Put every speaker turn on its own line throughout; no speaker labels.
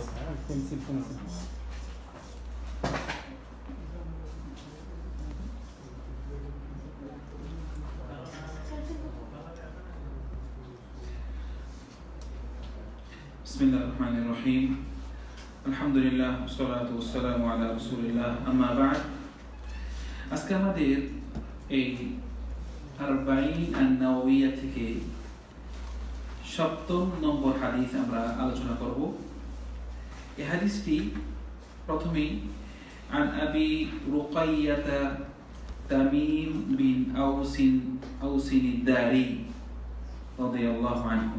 Pencil pencil
بسم الله الرحمن الرحيم الحمد لله والصلاة والسلام على رسول الله أما بعد আজকে আমাদের এই আরবাইন আন নাওয়িয়া থেকে সপ্তম নম্বর হাদিস আমরা আলোচনা করব এই হাদিসটি প্রথমেই عن أبي رقية تميم بن أوس أوس الداري رضي الله عنه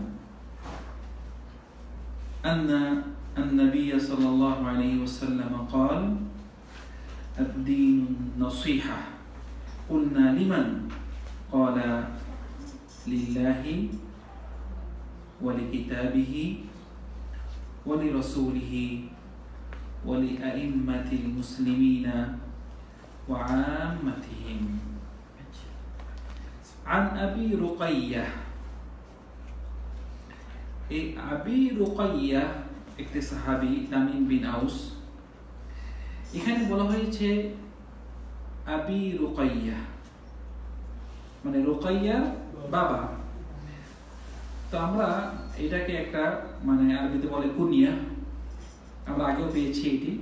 أن النبي صلى الله عليه وسلم قال الدين النصيحة قلنا لمن قال لله ولكتابه ولرسوله ولأئمة المسلمين وعامتهم عن أبي رقية এই আবি রুকাইয়া একটি সাহাবি তামিম বিন আউস এখানে বলা হয়েছে আবি রুকাইয়া মানে রুকাইয়ার বাবা তো আমরা এটাকে একটা মানে আরবিতে বলে কুনিয়া। আমরা আগেও পেয়েছি এটি।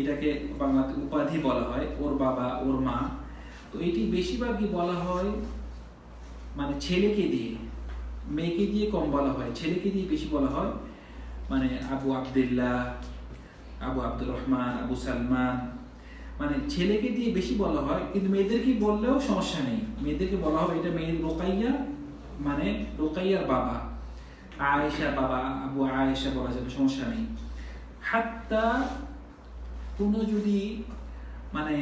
এটাকে বাংলাতে উপাধি বলা হয়, ওর বাবা, ওর মা। তো এটি বেশিরভাগই বলা হয় মানে ছেলেকে দিয়ে, মেয়েকে দিয়ে কম বলা হয়। ছেলেকে দিয়ে বেশি বলা হয় মানে আবু আবদুল্লাহ, আবু আব্দুর রহমান, আবু সালমান। মানে ছেলেকে দিয়ে বেশি বলা হয়, কিন্তু মেয়েদেরকে বললেও সমস্যা নেই। মেয়েদেরকে বলা হবে এটা মেয়ের রোকাইয়া মানে রোকাইয়ার বাবা, আয়েশা বাবা, আবু আয়েশা বলা যাবে, সমস্যা নেই। হাত্তা কোনো যদি মানে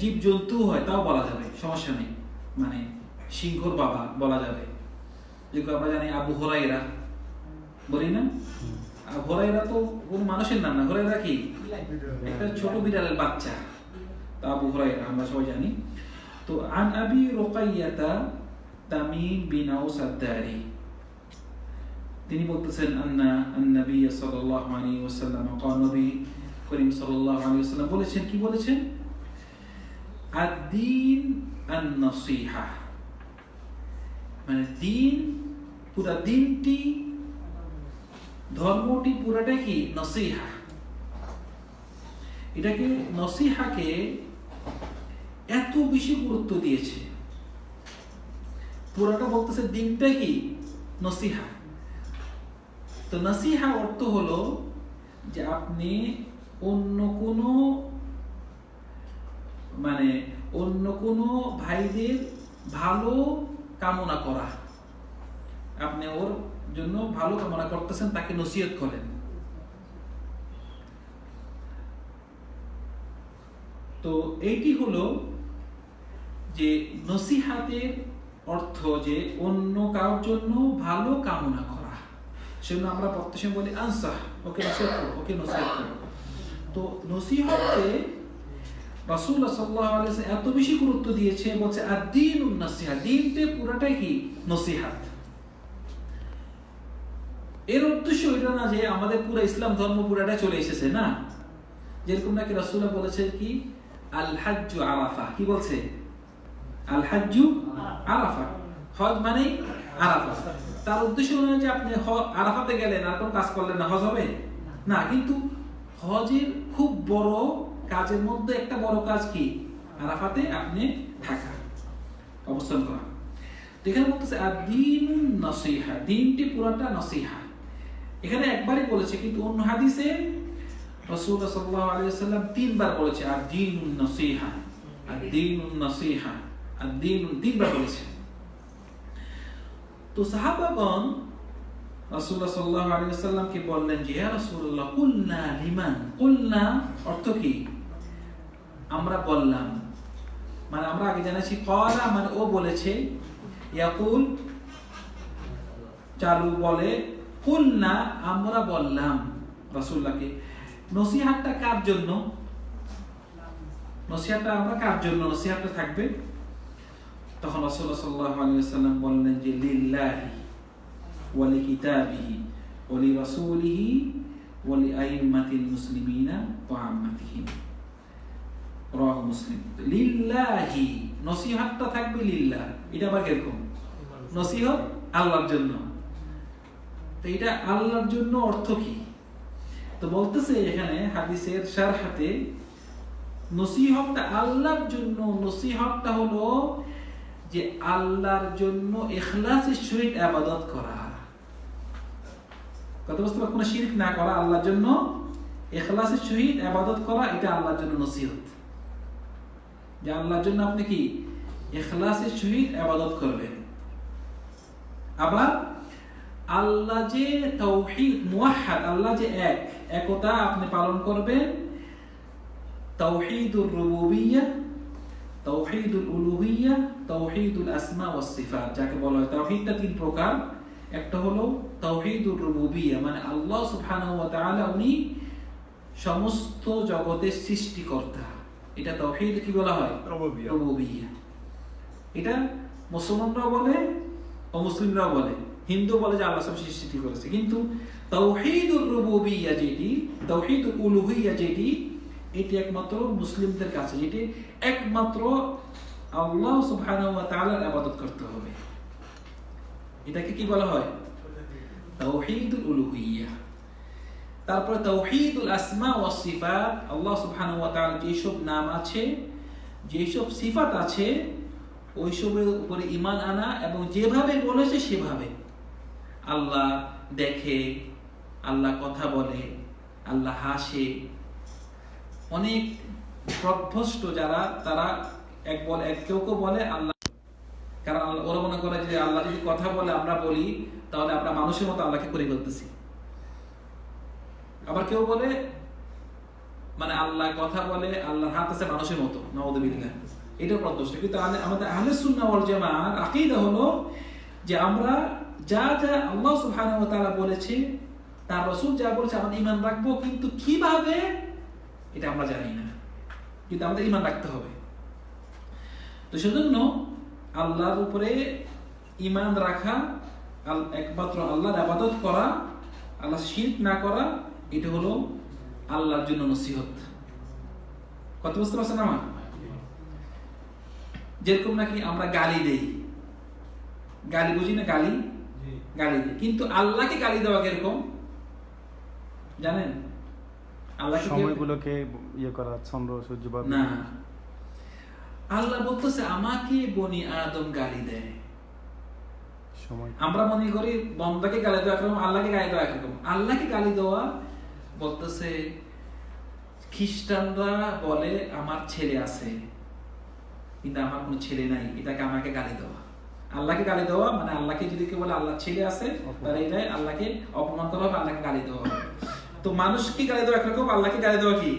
জীব জন্তু হয়, তাও বলা যাবে, সমস্যা নেই। মানে সিংহর বাবা বলা যাবে। যেগুলো আমরা জানি আবু হরাইরা বলি না? হরাইরা তো কোন মানুষের নাম না। হরাইরা কি? একটা ছোট বিড়ালের বাচ্চা। তা আবু হরাইরা আমরা সবাই জানি। তো, আন আবি রোকাইয়াতা তামিম বিন আউস আদ্দারি তিনি বলতেছেন, আন্না আন্নবী সাল্লাল্লাহু আলাইহি ওয়াসাল্লাম কল নবী করিম সাল্লাল্লাহু আলাইহি ওয়াসাল্লাম বলেছেন, কি বলেছেন? আদ-দীন আন-নসিহা মানে দিন পুরো দিনটি ধর্মটি পুরোটা কি? নসিহা। এটাকে নসিহাকে এত বেশি গুরুত্ব দিয়েছে। পুরাটা বলতেছে দিনটা কি? নসিহা। তো নসিহা অর্থ হলো যে আপনি অন্য কোনো মানে অন্য কোনো ভাইদের ভালো কামনা করা। আপনি ওর জন্য ভালো কামনা করতেছেন, তাকে নসিহত করেন। তো এইটি হলো যে নসিহাতের অর্থ যে অন্য কারোর জন্য ভালো কামনা করা। সেজন্য আমরা প্রত্যেক বলি আনসাহ ওকে ওকে নসিহত তো নসিহতে রাসূলুল্লাহ সাল্লাল্লাহু আলাইহি এত বেশি গুরুত্ব দিয়েছে, বলছে আদ-দীনুন নাসিহা। দিনতে পুরোটাই কি? নসিহাত। এর উদ্দেশ্য এটা না যে আমাদের পুরো ইসলাম ধর্ম পুরাটা চলে এসেছে, না? যেরকম নাকি রাসূলুল্লাহ বলেছেন কি? আল হাজ্জু আরাফা কি বলছে? আল হাজ্জু আরাফা। হজ মানে আরাফা। তার উদ্দেশ্য হলো যে আপনি আরাফাতে গেলেন, আর কোন কাজ করলেন না, হজ হবে? না, কিন্তু হজের খুব বড় কাজের মধ্যে একটা বড় কাজ কি? আরাফাতে আপনি থাকা, অবস্থান করা। এখানে বলতেছে দিন নসিহা দিনটি পুরাটা নসিহা। এখানে একবারই বলেছে, কিন্তু অন্য হাদিসে রাসূলুল্লাহ সাল্লাল্লাহু আলাইহি ওয়াসাল্লাম তিনবার বলেছে আর দিন নসিহা আর দিন নসিহা দিন, তিনবার বলেছে তো সাহাবাগণ রাসূলুল্লাহ সাল্লাল্লাহু আলাইহি বললেন যে রাসূলুল্লাহ লিমান? অর্থ কি? আমরা বললাম। মানে আমরা আগে জানাচ্ছি কলা মানে ও বলেছে, ইয়াকুল, চালু বলে, কুলনা আমরা বললাম রাসূলুল্লাহকে। নসিহাতটা কার জন্য? নসিহাতটা আমরা কার জন্য? নসিহাতটা থাকবে তখন আলাইহি বললেন যে, লিল্লাহি ওলি রাসূলিহি মুসলিমিনা রাহ মুসলিম। লিল্লাহি, নসিহতটা থাকবে লিল্লাহ। এটা আবার কীরকম? নসিহত আল্লাহর জন্য। তো এটা আল্লাহর জন্য অর্থ কি? তো বলতেছে এখানে হাদিসের শারহাতে নসিহতটা আল্লাহর জন্য, নসিহতটা হলো যে আল্লাহর জন্য ইখলাসের সহিত আবাদত করা। কত বুঝতে পার কোনো শিরক না করা, আল্লাহর জন্য ইখলাসের সহিত আবাদত করা, এটা আল্লাহর জন্য নসিহত। যে আল্লাহর জন্য আপনি কি ইখলাসের সহিত আবাদত করবেন? আবার আল্লাহ যে তৌহিদ মুয়াহ্হাদ, আল্লাহ যে এক, একতা আপনি পালন করবেন তাওহীদুর রুবুবিyyah তাওহীদুল উলুহিyyah তাওহীদুল আসমা ওয়াস সিফাত যাকে বলা হয়। তাওহীদটা তিন প্রকার। একটা হলো তাওহীদুর রুবুবিyyah মানে আল্লাহ সুবহানাহু ওয়া তাআলা উনি সমস্ত জগতের সৃষ্টিকর্তা। এটা তাওহীদ কি বলা হয়।
রুবুবিyyah
এটা মুসলমানরাও বলে অমুসলিমরাও বলে। হিন্দু বলে যে আল্লাহ সব সৃষ্টি করেছে। কিন্তু তাওহীদুর রুবুবিyyah যেটি তাওহীদুল উলুহিyyah যেটি এটি একমাত্র মুসলিমদের কাছে, এটি একমাত্র আল্লাহ ওয়া তাআলার করতে হবে। এটাকে কি বলা হয়? তাওহীদুল উলুহিyyah তারপরে তাওহীদুল আসমা ওয়া সিফাত, আল্লাহ সুবহানাহু ওয়া তাআলা যেসব নাম আছে, যেসব সিফাত আছে, ওইসবের উপরে ঈমান আনা এবং যেভাবে বলেছে সেভাবে। আল্লাহ দেখে, আল্লাহ কথা বলে, আল্লাহ হাসে অনেক প্রভ্রষ্ট যারা, তারা এক বলে, এক কেউ কেউ বলে আল্লাহ। কারণ ওরা মনে করে যে আল্লাহ যদি কথা বলে আমরা বলি, তাহলে আমরা মানুষের মতো আল্লাহকে করে ফেলতেছি। আবার কেউ বলে মানে আল্লাহ কথা বলে, আল্লাহ হাত আছে মানুষের মতো। নওয়াজবিল্লাহ এটা প্রদোষ কিন্তু আমাদের আহলে সুন্নাহ ওয়াল জামাত আকীদা হলো যে আমরা যা যা আল্লাহ সুবহানাহু ওয়া তাআলা বলেছে, তার রাসূল যা বলেছে, আমরা ঈমান রাখব, কিন্তু কীভাবে এটা আমরা জানি না। কিন্তু আমাদের ইমান রাখতে হবে। তো সেজন্য আল্লাহর উপরে ঈমান রাখা একমাত্র আল্লাহর আবাদত করা আল্লাহ শিরক না করা এটা হলো আল্লাহর জন্য নসিহত। কত বুঝতে পারছেন আমার? যেরকম নাকি আমরা গালি দেই। গালি বুঝি না গালি? গালি দিই। কিন্তু আল্লাহকে গালি দেওয়া কীরকম? জানেন?
সময়গুলোকে ইয়ে করা চন্দ্র সূর্য বা
না। আল্লাহ বলতেছে আমাকে বনি আদম গালি দেয়।
সময়।
আমরা মনে করি বন্দাকে গালি দেওয়া একরকম আল্লাহকে গালি দেওয়া একরকম। আল্লাহকে গালি দেওয়া বলতেছে খ্রিস্টানরা বলে আমার ছেলে আছে কিন্তু আমার কোনো ছেলে নাই এটাকে আমাকে গালি দেওয়া। আল্লাহকে গালি দেওয়া মানে আল্লাহকে যদি কেউ বলে আল্লাহ ছেলে আছে তাহলে এটাই আল্লাহকে অপমান করা হবে আল্লাহকে গালি দেওয়া হবে। তো মানুষকে গালি দেওয়া একরকম আল্লাহকে গালি দেওয়া কি?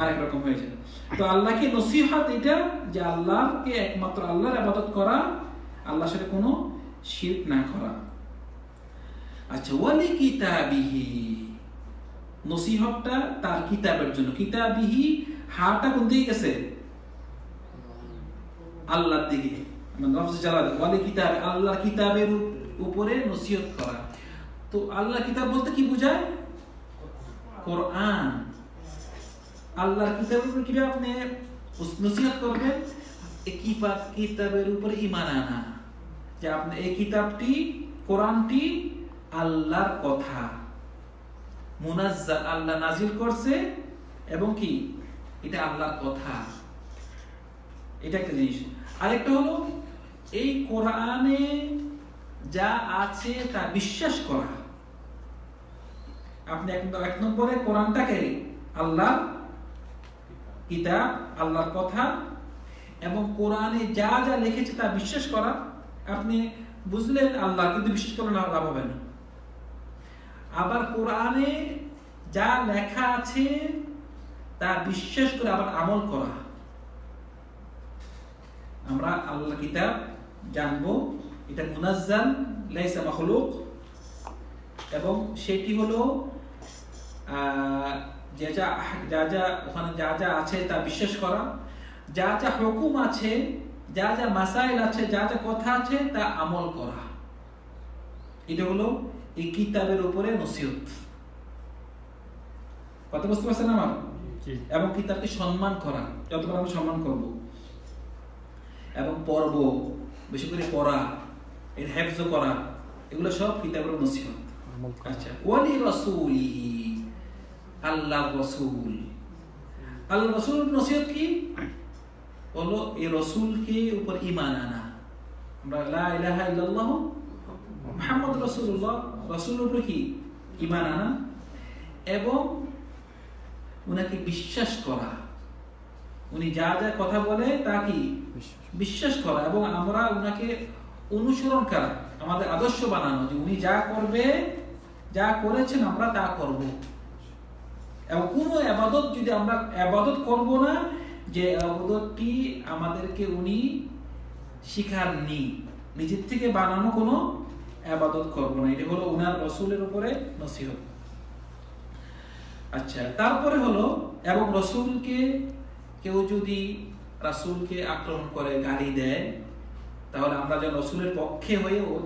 আরেক রকম হয়ে যায় তো আল্লাহকে নসিহত এটা যে আল্লাহকে একমাত্র আল্লাহর আবাদত করা আল্লাহর সাথে কোনো শিরক না করা। আচ্ছা ওয়ালি কিতাবিহি। নসিহতটা তার কিতাবের জন্য। কিতাবিহি হাটা কোন দিকে গেছে? আল্লাহর দিকে। ওয়ালি কিতাব আল্লাহর কিতাবের উপরে নসিহত করা। তো আল্লাহর কিতাব বলতে কি বোঝায়? কোরআন। আল্লাহর কিতাবের কীভাবে আপনি নসিহত করবেন? কিতাবের উপরে ইমান আনা। যে আপনি এই কিতাবটি, কোরআনটি আল্লাহর কথা। আল্লাহ নাজিল করছে এবং কি? এটা আল্লাহর কথা। এটা একটা জিনিস। আরেকটা হলো, এই কোরআনে যা আছে তা বিশ্বাস করা। আপনি এক এক নম্বরে কোরআনটাকে আল্লাহ কিতাব, আল্লাহর কথা এবং কোরআনে যা যা লিখেছে তা বিশ্বাস করা, আপনি বুঝলেন আল্লাহ, কিন্তু বিশ্বাস করলে লাভ হবে না। আবার কোরআনে যা লেখা আছে তা বিশ্বাস করে আবার আমল করা। আমরা আল্লাহ কিতাব জানব, এটা মুনাজ্জাল, লাইসা মাখলুক। এবং সেটি হলো যে যা যা যা ওখানে যা যা আছে তা বিশ্বাস করা। যা যা হুকুম আছে যা যা মাসাইল আছে যা যা কথা আছে তা আমল করা। এটা হলো এই কিতাবের উপরে নসিহত। কথা বুঝতে পারছেন আমার? এবং কিতাবকে সম্মান করা। যতবার আমরা সম্মান করব। এবং পড়ব বেশি করে পড়া এর হেফজ করা এগুলো সব কিতাবের নসিহত। আচ্ছা ওয়ালি রাসূলিহি। আল্লাহ রাসূল। আল্লাহ রাসূল নসিহত কি? হলো এই রাসূলকে উপর ঈমান আনা। আমরা লা ইলাহা ইল্লাল্লাহ, মুহাম্মদ রাসূলুল্লাহ, রাসূলের উপরে কি? ঈমান আনা। এবং উনাকে বিশ্বাস করা। উনি যা যা কথা বলে তা কি?
বিশ্বাস।
করা। এবং আমরা উনাকে অনুসরণ করা। আমাদের আদর্শ বানানো যে উনি যা করবে, যা করেছেন আমরা তা করব। এবং কোনো আবাদত যদি আমরা আবাদত করব না, যে আবাদতটি আমাদেরকে উনি শিখাননি, নিজের থেকে বানানো কোনো আবাদত করব না। এটা হলো উনার রসুলের উপরে নসিহত। আচ্ছা তারপরে হলো, এবং রসুলকে, কেউ যদি রাসূলকে আক্রমণ করে, গালি দেয়, তাহলে আমরা যেন রসুলের পক্ষে হয়ে ওর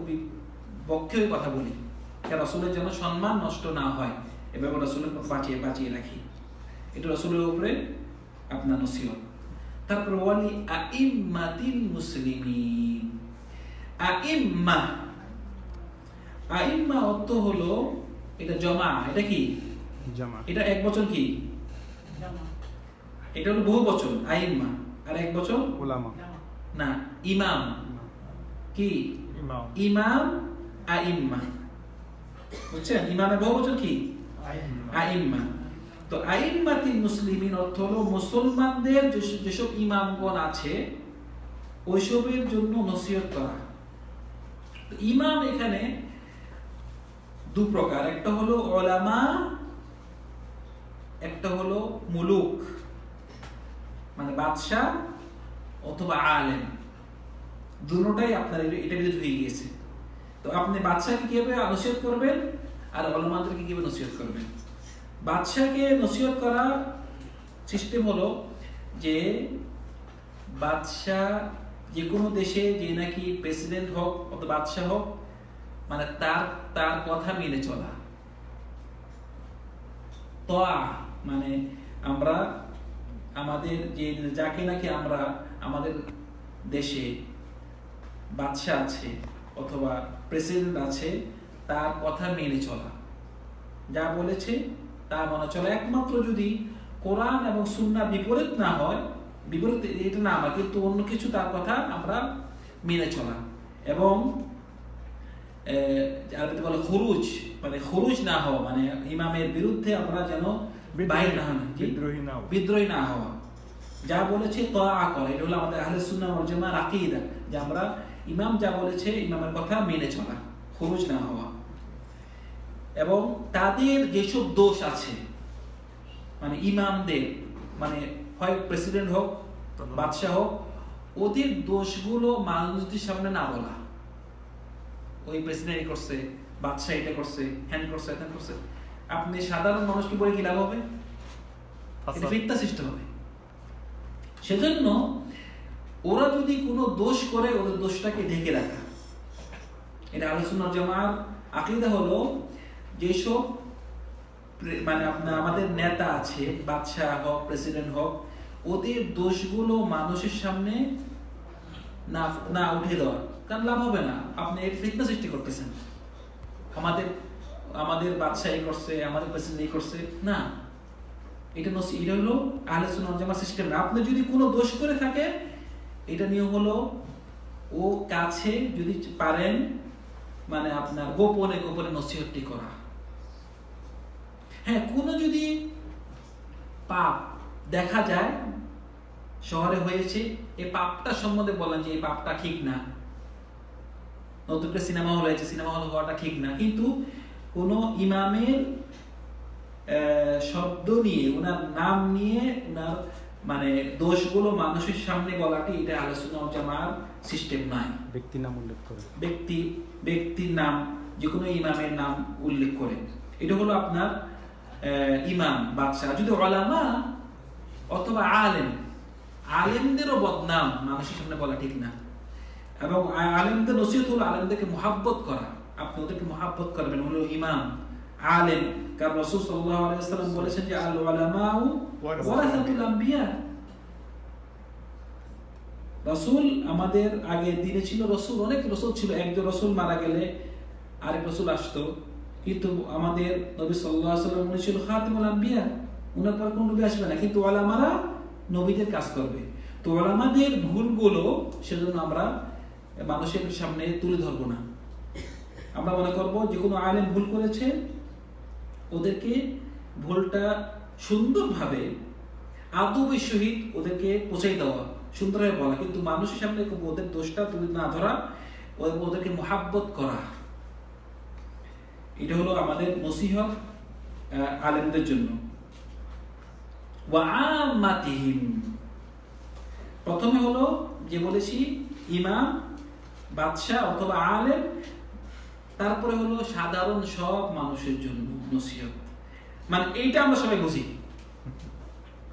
পক্ষে কথা বলি। রসুলের যেন সম্মান নষ্ট না হয়। এভাবে রসুলের বাঁচিয়ে বাঁচিয়ে রাখি। এটা রসুলের উপরে আপনার নসিহত। তারপর ওয়ালি আইম্মাতিল মুসলিমিন। আইম্মা আইম্মা অর্থ হলো এটা জমা এটা কি?
জামা।
এটা এক বচন কি? এটা হলো বহু বচন আইম্মা। আর এক বচন
ওলামা
না ইমাম। কি?
ইমাম।
ইমাম আইম্মা। বুঝছেন? ইমামের বহু বছর কি? আইম্মা। তো আইম্মাতিল মুসলিমিন অর্থ হলো মুসলমানদের যেসব- ইমামগণ আছে, ওইসবের জন্য নসিহত করা। ইমাম এখানে দু প্রকার, একটা হলো ওলামা, একটা হলো মুলুক মানে বাদশাহ অথবা আলেম। দুটোটাই আপনার এটা- বিরোধ হয়ে গিয়েছে। তো আপনি বাদশাহকে কীভাবে নসিহত করবেন? আর অলমাদেরকে কীভাবে নসিহত করবেন বাদশাহকে নসিহত করা সিস্টেম হলো যে বাদশাহ যে কোনো দেশে যে নাকি প্রেসিডেন্ট হোক অথবা বাদশাহ হোক মানে তার তার কথা মেনে চলা। তোয়া মানে আমরা আমাদের যে, যাকে নাকি আমরা আমাদের দেশে বাদশাহ আছে অথবা প্রেসিডেন্ট আছে তার কথা মেনে চলা। যা বলেছে তা মানা চলা। একমাত্র যদি কোরআন এবং সুন্না বিপরীত না হয় বিপরীত এটা না হয় কিন্তু অন্য কিছু তার কথা আমরা মেনে চলা। এবং আরবিতে বলে খুরুজ মানে খুরুজ না হওয়া মানে ইমামের বিরুদ্ধে আমরা যেন বাইর না হন।
বিদ্রোহী না
বিদ্রোহী না হওয়া। যা বলেছে তোয়া করা। এটা হলো আমাদের আহলে সুন্নাহ ওয়াল জামার আকীদা যে আমরা ইমাম যা বলেছে ইমামের কথা মেনে চলা। খুরুজ না হওয়া। এবং তাদের যেসব দোষ আছে মানে ইমামদের মানে হয় প্রেসিডেন্ট হোক বাদশাহ হোক ওদের দোষগুলো মানুষদের সামনে না বলা। ওই প্রেসিডেন্ট করছে বাদশাহ এটা করছে হ্যান করছে হ্যান করছে। আপনি সাধারণ মানুষকে বলে কি লাভ হবে? এটা ফিতনা সৃষ্টি হবে। সেজন্য ওরা যদি কোনো দোষ করে ওদের দোষটাকে ঢেকে রাখা। এটা আলোচনা জমার আকিদা হলো যেসব মানে আপনার আমাদের নেতা আছে, বাদশাহ হোক প্রেসিডেন্ট হোক, ওদের দোষগুলো মানুষের সামনে না না উঠে দেওয়া, কারণ লাভ হবে না। আপনি এর ফিতনা সৃষ্টি করতেছেন। আমাদের আমাদের বাদশাহ এই করছে, আমাদের প্রেসিডেন্ট এই করছে, না। এটা নসি এটা হলো সুন্নাহ জামা সিস্টেম না। আপনি যদি কোনো দোষ করে থাকে এটা নিয়ে হলো, ও কাছে যদি পারেন মানে আপনার গোপনে গোপনে নসিহতটি করা। হ্যাঁ কোনো যদি পাপ দেখা যায় শহরে হয়েছে এই পাপটা সম্বন্ধে বলেন যে এই পাপটা ঠিক না। নতুন করে সিনেমা হল হয়েছে সিনেমা হল হওয়াটা ঠিক না। কিন্তু কোনো ইমামের শব্দ নিয়ে ওনার নাম নিয়ে ওনার মানে দোষগুলো মানুষের সামনে বলাটি এটা আলোচনা জামার সিস্টেম নয়।
ব্যক্তি নাম উল্লেখ করে।
ব্যক্তি ব্যক্তির নাম যে কোনো ইমামের নাম উল্লেখ করে। এটা হলো আপনার ইমাম, বাদশাহ। যদি ওলামা অথবা আলেম, আলেমদেরও বদনাম মানুষের সামনে বলা ঠিক না। এবং আলেমদের নসিহত হলো আলেমদেরকে মোহাব্বত করা। আপনি ওদেরকে মহাব্বত করবেন। হলো ইমাম, আলেম। কারণ রসুল সাল্লাল্লাহু আলাইহি বলেছেন যে আল উলামাউ ওয়ারাসাতুল আম্বিয়া। রসুল আমাদের আগে দিনে ছিল রসুল, অনেক রসুল ছিল। একজন রসুল মারা গেলে আরেক রসুল আসতো। কিন্তু আমাদের নবী সাল্লাহ সাল্লাম উনি ছিল খাতিমুল আম্বিয়া। উনার পর কোন নবী আসবে না। কিন্তু ওলামারা নবীদের কাজ করবে। তো ওলামাদের ভুলগুলো সেজন্য আমরা মানুষের সামনে তুলে ধরবো না। আমরা মনে করব যে কোনো আলেম ভুল করেছে, ওদেরকে ভুলটা সুন্দরভাবে আদবের সহিত ওদেরকে পৌঁছাই দেওয়া, সুন্দরভাবে বলা। কিন্তু মানুষের সামনে ওদের দোষটা তুলে না ধরা ওদেরকে মোহাব্বত করা। এটা হলো আমাদের নসিহত আলেমদের জন্য। প্রথমে হলো যে বলেছি, ইমাম, বাদশাহ অথবা আলেম, তারপরে হলো সাধারণ সব মানুষের জন্য নসিহত। মানে এইটা আমরা সবাই বুঝি।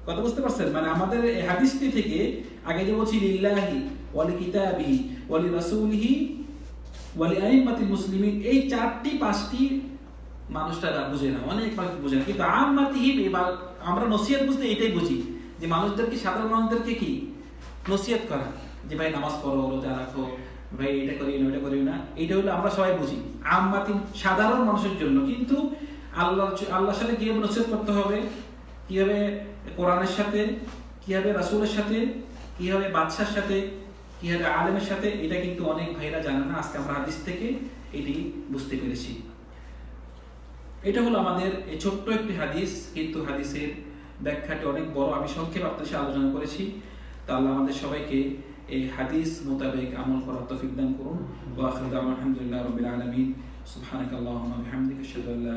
কথা বুঝতে পারছেন? মানে আমাদের হাদিসটি থেকে আগে যে বলছি, লিল্লাহি ওয়ালি কিতাবিহি ওয়ালি রাসূলিহি ওয়ালি আইম্মাতিল মুসলিমিন, এই চারটি, পাঁচটি মানুষটা বুঝে না, অনেক মানুষ বুঝে না। কিন্তু আম্মাতিহিম এবার আমরা নসিহত বুঝতে এটাই বুঝি যে মানুষদেরকে, সাধারণ মানুষদেরকে কি? নসিহত করা। যে ভাই নামাজ পড়ো, রোজা রাখো, ভাই এটা করি না, ওটা করি না, এটা হলো আমরা সবাই বুঝি। আম্মাতিন সাধারণ মানুষের জন্য। কিন্তু আল্লাহ, আল্লাহর সাথে কীভাবে নসিহত করতে হবে? কীভাবে কোরআনের সাথে? কীভাবে রাসুলের সাথে? কীভাবে বাদশার সাথে? কীভাবে আলেমের সাথে এটা কিন্তু অনেক ভাইরা জানে না। আজকে আমরা হাদিস থেকে এটি বুঝতে পেরেছি। এটা হলো আমাদের এই ছোট্ট একটি হাদিস, কিন্তু হাদিসের ব্যাখ্যাটি অনেক বড়। আমি সংক্ষেপে আপনাদের সাথে আলোচনা করেছি। তা আল্লাহ আমাদের সবাইকে এই হাদিস মোতাবেক আমল করার তৌফিক দান করুন। আলহামদুলিল্লাহি রাব্বিল আলামিন। সুবহানাকাল্লাহুম্মা বিহামদিকা আশহাদু আল্লা